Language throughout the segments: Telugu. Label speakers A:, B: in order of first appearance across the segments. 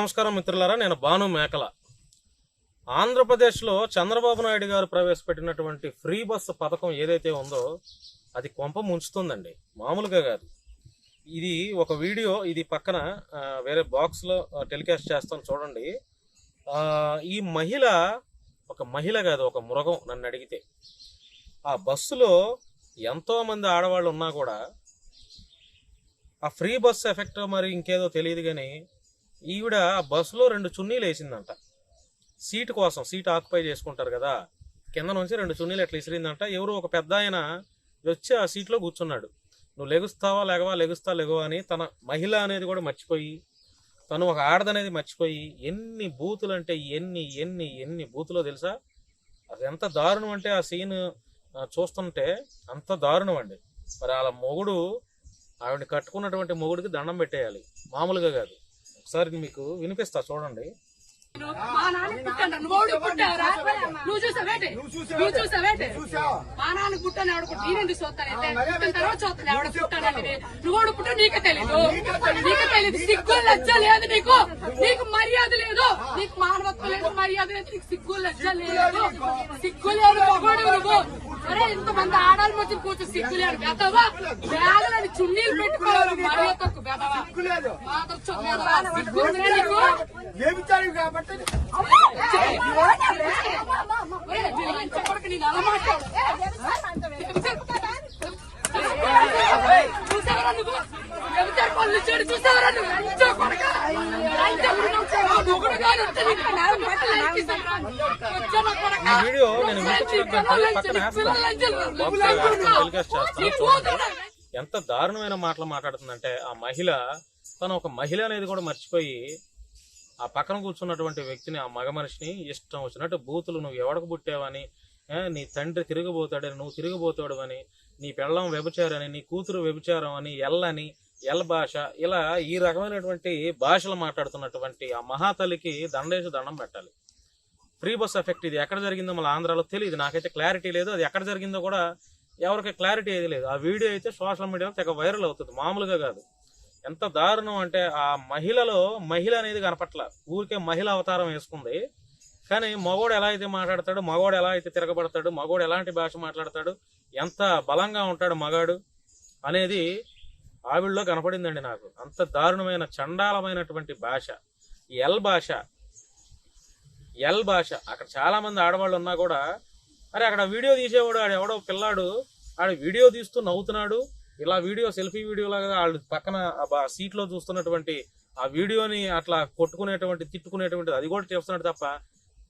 A: నమస్కారం మిత్రులారా నేను భాను మేకల. ఆంధ్రప్రదేశ్లో చంద్రబాబు నాయుడు గారు ప్రవేశపెట్టినటువంటి ఫ్రీ బస్సు పథకం ఏదైతే ఉందో అది కొంప ముంచుతుందండి. మామూలుగా కాదు. ఇది ఒక వీడియో ఇది పక్కన వేరే బాక్స్లో టెలికాస్ట్ చేస్తాను చూడండి. ఈ మహిళ ఒక మహిళ కాదు ఒక మృగం నన్ను అడిగితే ఆ బస్సులో ఎంతో మంది ఆడవాళ్ళు ఉన్నా కూడా ఆ ఫ్రీ బస్ ఎఫెక్ట్ మరి ఇంకేదో తెలియదు కానీ ఈవిడ బస్సులో రెండు చున్నీలు వేసిందంట. సీట్ కోసం సీట్ ఆక్యుపై చేసుకుంటారు కదా కింద నుంచి రెండు చున్నీలు ఎట్లా ఇసిరిందంట. ఎవరు ఒక పెద్ద ఆయన వచ్చి ఆ సీట్లో కూర్చున్నాడు. నువ్వు లెగుస్తావా లెగవా లెగుస్తా లెగవా అని తన మహిళ అనేది కూడా మర్చిపోయి తను ఒక ఆడదనేది మర్చిపోయి ఎన్ని బూతులు అంటే ఎన్ని ఎన్ని ఎన్ని బూతులో తెలుసా? అది ఎంత దారుణం అంటే ఆ సీన్ చూస్తుంటే అంత దారుణం అండి. మరి వాళ్ళ మొగుడు ఆవిడ కట్టుకున్నటువంటి మొగుడికి దండం పెట్టేయాలి. మామూలుగా కాదు. ఒకసారి మీకు వినిపిస్తా చూడండి.
B: మా నాన్న పుట్టాడు. నువ్వు ఓడి పుట్టావురా నువ్వు చూసావేంటి నువ్వు చూసావేంటి మా నాన్న పుట్టాను ఎవడు పుట్టి నేను చూస్తానైతే పుట్టిన తర్వాత చూస్తాను ఎవడ పుట్టానని నువ్వు ఓడి పుట్టా నీకే తెలీదు. నీకే తెలీదు. సిగ్గు లజ్జ లేదు నీకు. నీకు మర్యాద లేదు. నీకు మానవత్వం లేదు మర్యాద లేదు. నీకు సిగ్గు లజ్జ లేదు. సిగ్గు లేదు నువ్వు. అరే ఇంతమంది ఆడాలి మధ్య కూర్చో సిగ్గు లేదు బెదవా బ్యాగులని చున్నీలు పెట్టుకోవాలి మర్యాద తక్కువ బెదవా మాతో చూడలేదా? సిగ్గు ఉందా నీకు
C: ఏమిచ్చారు కాబట్టి
B: ఒరేయ్, నీ లంచ కొడుకు నేను అలా మాట్లాడు. చూసావరా నువ్వు? చూసావరా నువ్వు? లంచ కొడుక. లంచ కొడుక. ఆ మొగుడు గారు వస్తే నీకు నాలుగు బట్టలు ఎక్కిస్తారా? వచ్చా నా కొడుక?
A: ఈ వీడియో నేను పక్కన. ఎంత దారుణమైన మాటలు మాట్లాడుతుందంటే ఆ మహిళ తను ఒక మహిళ అనేది కూడా మర్చిపోయి ఆ పక్కన కూర్చున్నటువంటి వ్యక్తిని ఆ మగ మనిషిని ఇష్టం వచ్చినట్టు బూతులు నువ్వు ఎవడకు పుట్టావని? ఏ, నీ తండ్రి తిరిగిపోతాడని నువ్వు తిరిగిపోతాడు అని నీ పెళ్ళం వ్యభిచారని నీ కూతురు వ్యభిచారం అని ఎల్లని ఎల్ భాష ఇలా ఈ రకమైనటువంటి భాషలు మాట్లాడుతున్నటువంటి ఆ మహాతల్లికి దండేసి దండం పెట్టాలి. ఫ్రీ బస్ ఎఫెక్ట్ ఇది ఎక్కడ జరిగిందో మళ్ళీ ఆంధ్రాలో తెలియదు నాకైతే క్లారిటీ లేదు. అది ఎక్కడ జరిగిందో కూడా ఎవరికి క్లారిటీ ఏది లేదు. ఆ వీడియో అయితే సోషల్ మీడియాలో తెగ వైరల్ అవుతుంది మామూలుగా కాదు. ఎంత దారుణం అంటే ఆ మహిళలో మహిళ అనేది కనపట్ల ఊరికే మహిళ అవతారం వేసుకుంది. కానీ మగోడు ఎలా అయితే మాట్లాడతాడు మగోడు ఎలా అయితే తిరగబడతాడు మగోడు ఎలాంటి భాష మాట్లాడతాడు ఎంత బలంగా ఉంటాడు మగాడు అనేది ఆవిడలో కనపడిందండి నాకు. అంత దారుణమైన చండాలమైనటువంటి భాష. ఎల్ భాష. ఎల్ భాష. అక్కడ చాలామంది ఆడవాళ్ళు ఉన్నా కూడా అరే అక్కడ వీడియో తీసేవాడు ఆడు ఎవడో పిల్లాడు ఆడు వీడియో తీస్తూ నవ్వుతున్నాడు. ఇలా వీడియో సెల్ఫీ వీడియో లాగా వాళ్ళు పక్కన సీట్లో చూస్తున్నటువంటి ఆ వీడియోని అట్లా కొట్టుకునేటువంటి తిట్టుకునేటువంటి అది కూడా చేస్తున్నాడు తప్ప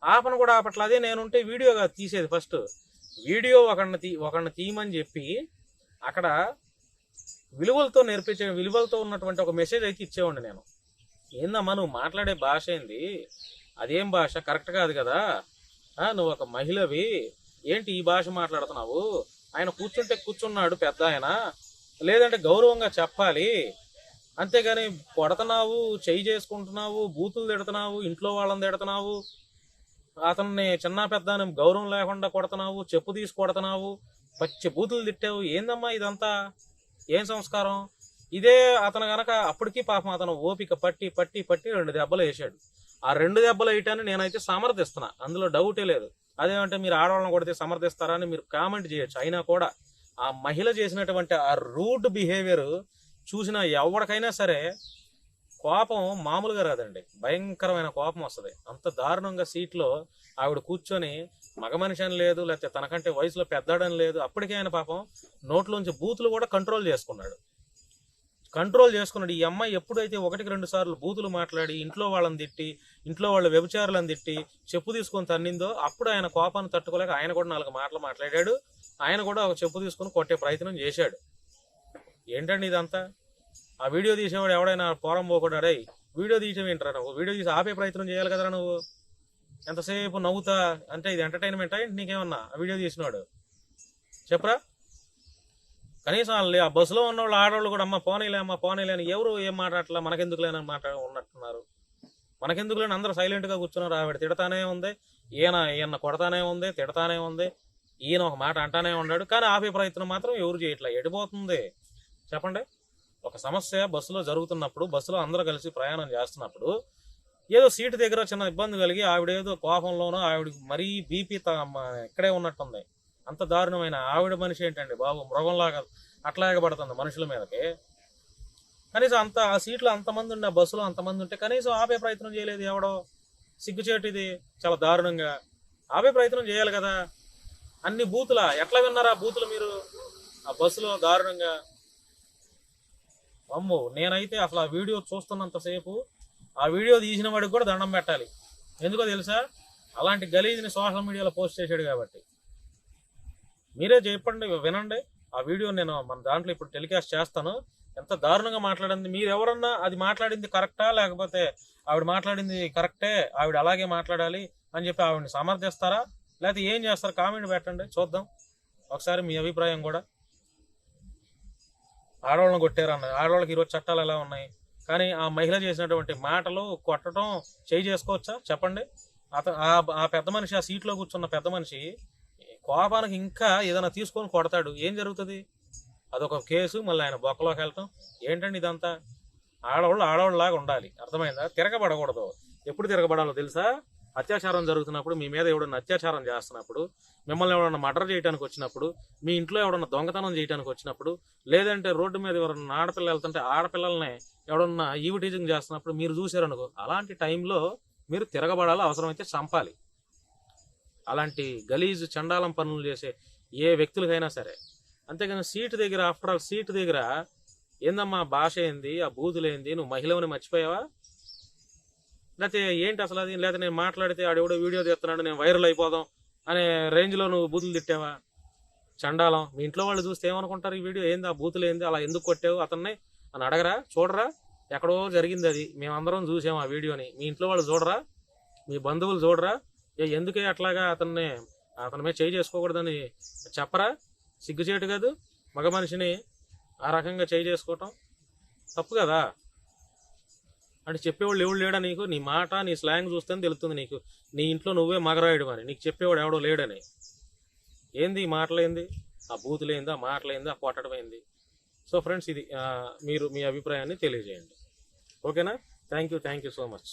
A: ఆపన కూడా ఆపట్ల. అదే నేనుంటే వీడియోగా తీసేది ఫస్ట్. వీడియో ఒకడిని తీ ఒకడిని తీయమని చెప్పి అక్కడ విలువలతో నేర్పించే విలువలతో ఉన్నటువంటి ఒక మెసేజ్ అయితే ఇచ్చేవాడిని నేను. ఏందమ్మా నువ్వు మాట్లాడే భాష ఏంది? అదేం భాష? కరెక్ట్ కాదు కదా. నువ్వు ఒక మహిళవి. ఏంటి ఈ భాష మాట్లాడుతున్నావు? ఆయన కూర్చుంటే కూర్చున్నాడు పెద్ద ఆయన. లేదంటే గౌరవంగా చెప్పాలి. అంతేగాని కొడుతున్నావు చెయ్యి చేసుకుంటున్నావు బూతులు తిడుతున్నావు ఇంట్లో వాళ్ళని తిడుతున్నావు అతన్ని చిన్న పెద్ద అని గౌరవం లేకుండా కొడుతున్నావు చెప్పు తీసి కొడుతున్నావు పచ్చి బూతులు తిట్టావు. ఏందమ్మా ఇదంతా? ఏం సంస్కారం? ఇదే అతను గనక అప్పటికి పాపం అతను ఓపిక పట్టి పట్టి పట్టి రెండు దెబ్బలు వేసాడు ఆ రెండు దెబ్బలు వేయటాన్ని నేనైతే సమర్థిస్తున్నా. అందులో డౌటే లేదు. అదేమంటే మీరు ఆడవాళ్ళని కొడితే సమర్థిస్తారా అని మీరు కామెంట్ చేయొచ్చు. అయినా కూడా ఆ మహిళ చేసినటువంటి ఆ రూడ్ బిహేవియర్ చూసిన ఎవరికైనా సరే కోపం మామూలుగా రాదండి. భయంకరమైన కోపం వస్తుంది. అంత దారుణంగా సీట్లో ఆవిడ కూర్చొని మగ మనిషి అని లేదు లేకపోతే తనకంటే వయసులో పెద్దాడని లేదు. అప్పటికే ఆయన పాపం నోట్లోంచి బూతులు కూడా కంట్రోల్ చేసుకున్నాడు. కంట్రోల్ చేసుకున్నాడు. ఈ అమ్మాయి ఎప్పుడైతే ఒకటికి రెండు సార్లు బూతులు మాట్లాడి ఇంట్లో వాళ్ళని తిట్టి ఇంట్లో వాళ్ళ వ్యభిచారులను తిట్టి చెప్పు తీసుకొని తన్నిందో అప్పుడు ఆయన కోపాన్ని తట్టుకోలేక ఆయన కూడా నాలుగు మాటలు మాట్లాడాడు. ఆయన కూడా ఒక చెప్పు తీసుకొని కొట్టే ప్రయత్నం చేశాడు. ఏంటండి ఇదంతా? ఆ వీడియో తీసేవాడు ఎవడైనా పోరం పోకూడడై వీడియో తీయటం ఏంటరా నువ్వు? వీడియో తీసి ఆపే ప్రయత్నం చేయాలి కదరా నువ్వు? ఎంతసేపు నవ్వుతా? అంటే ఇది ఎంటర్టైన్మెంట్ ఏంటి నీకేమన్నా? వీడియో తీసినాడు. చెప్పరా. కనీసం వాళ్ళు ఆ బస్సులో ఉన్న వాళ్ళు ఆడవాళ్ళు కూడా అమ్మ పోనీలే అమ్మ పోనీలే అని ఎవరు ఏం మాట్లాడట్లా? మనకెందుకులేనని మాట ఉన్నట్టున్నారు. మనకెందుకులేని అందరూ సైలెంట్గా కూర్చున్నారు. ఆవిడ తిడతానే ఉంది. ఈయన ఈయన కొడతానే ఉంది తిడతానే ఉంది. ఈయన ఒక మాట అంటానే ఉన్నాడు. కానీ ఆపే ప్రయత్నం మాత్రం ఎవరు చేయట్లే? ఎడిపోతుంది చెప్పండి. ఒక సమస్య బస్సులో జరుగుతున్నప్పుడు బస్సులో అందరూ కలిసి ప్రయాణం చేస్తున్నప్పుడు ఏదో సీటు దగ్గర చిన్న ఇబ్బంది కలిగి ఆవిడ ఏదో కోపంలోనో ఆవిడ మరీ బీపీ ఇక్కడే ఉన్నట్టుంది. అంత దారుణమైన ఆవిడ మనిషి ఏంటండి బాబు? మృగంలాగా అట్లాగే పడుతుంది మనుషుల మీదకి. కనీసం అంత ఆ సీట్లో అంతమంది ఉండే బస్సులో అంతమంది ఉంటే కనీసం ఆపే ప్రయత్నం చేయలేదు ఎవడో? సిగ్గుచేటు ఇది చాలా దారుణంగా. ఆపే ప్రయత్నం చేయాలి కదా. అన్ని బూతులా? ఎట్లా విన్నారా బూతులు మీరు? ఆ బస్సులో దారుణంగా. అమ్మో నేనైతే అసలు ఆ వీడియో చూస్తున్నంతసేపు ఆ వీడియో తీసిన వాడికి కూడా దండం పెట్టాలి. ఎందుకో తెలుసా? అలాంటి గలీజ్ని సోషల్ మీడియాలో పోస్ట్ చేశాడు కాబట్టి. మీరే చెప్పండి వినండి. ఆ వీడియో నేను మన దాంట్లో ఇప్పుడు టెలికాస్ట్ చేస్తాను. ఎంత దారుణంగా మాట్లాడింది. మీరు ఎవరన్నా అది మాట్లాడింది కరెక్టా? లేకపోతే ఆవిడ మాట్లాడింది కరెక్టే? ఆవిడ అలాగే మాట్లాడాలి అని చెప్పి ఆవిడని సమర్థిస్తారా? లేకపోతే ఏం చేస్తారు? కామెంట్ పెట్టండి. చూద్దాం. ఒకసారి మీ అభిప్రాయం కూడా. ఆడవాళ్ళని కొట్టారన్న ఆడవాళ్ళకి ఈరోజు చట్టాలు ఎలా ఉన్నాయి? కానీ ఆ మహిళ చేసినటువంటి మాటలు కొట్టడం చేయి చేసుకోవచ్చా? చెప్పండి. అత ఆ- ఆ పెద్ద మనిషి ఆ సీట్లో కూర్చున్న పెద్ద మనిషి కోపానికి ఇంకా ఏదైనా తీసుకొని కొడతాడు. ఏం జరుగుతుంది? అదొక కేసు మళ్ళీ ఆయన బొక్కలోకి వెళ్ళటం. ఏంటండి ఇదంతా? ఆడవాళ్ళు ఆడవాళ్ళలాగా ఉండాలి. అర్థమైందా? తిరగబడకూడదు. ఎప్పుడు తిరగబడాలో తెలుసా? అత్యాచారం జరుగుతున్నప్పుడు మీ మీద ఎవడన్నా అత్యాచారం చేస్తున్నప్పుడు మిమ్మల్ని ఎవడన్నా మర్డర్ చేయడానికి వచ్చినప్పుడు మీ ఇంట్లో ఎవడన్నా దొంగతనం చేయడానికి వచ్చినప్పుడు లేదంటే రోడ్డు మీద ఎవరన్నా ఆడపిల్ల వెళ్తుంటే ఆడపిల్లల్ని ఎవడన్నా ఈవిటీజింగ్ చేస్తున్నప్పుడు మీరు చూసారనుకో అలాంటి టైంలో మీరు తిరగబడాలి అవసరమైతే చంపాలి. అలాంటి గలీజు చండాలం పనులు చేసే ఏ వ్యక్తులకైనా సరే. అంతేకాని సీటు దగ్గర ఆఫ్టర్ ఆల్ సీటు దగ్గర ఏందమ్మా భాష ఏంది? ఆ బూతులేంది? నువ్వు మహిళవని మర్చిపోయావా? లేకపోతే ఏంటి అసలు అది? లేకపోతే నేను మాట్లాడితే ఆడెవడో వీడియో తీస్తున్నాడు నేను వైరల్ అయిపోదాం అనే రేంజ్లో నువ్వు బూతులు తిట్టావా? చండాలం. మీ ఇంట్లో వాళ్ళు చూస్తే ఏమనుకుంటారు ఈ వీడియో? ఏంది ఆ బూతులు ఏంది? అలా ఎందుకు కొట్టావు? అతన్ని అని అడగరా? చూడరా? ఎక్కడో జరిగింది అది. మేమందరం చూసాం ఆ వీడియోని. మీ ఇంట్లో వాళ్ళు చూడరా? మీ బంధువులు చూడరా? ఏ ఎందుకే అట్లాగా అతన్ని అతని మీద చేయి చేసుకోకూడదని చెప్పరా? సిగ్గుచేటు కాదు. మగ మనిషిని ఆ రకంగా చేయి చేసుకోవటం తప్పు కదా? అంటే చెప్పేవాళ్ళు ఎవడు లేడా నీకు? నీ మాట నీ స్లాంగ్ చూస్తేనే తెలుస్తుంది నీకు. నీ ఇంట్లో నువ్వే మగరాయుడు అని నీకు చెప్పేవాడు ఎవడో లేడని. ఏంది ఈ మాటలేంది? ఆ బూతులేంది? ఆ మాటలేంది? ఆ సో ఫ్రెండ్స్ ఇది మీరు మీ అభిప్రాయాన్ని తెలియజేయండి. ఓకేనా? Thank you thank you so much.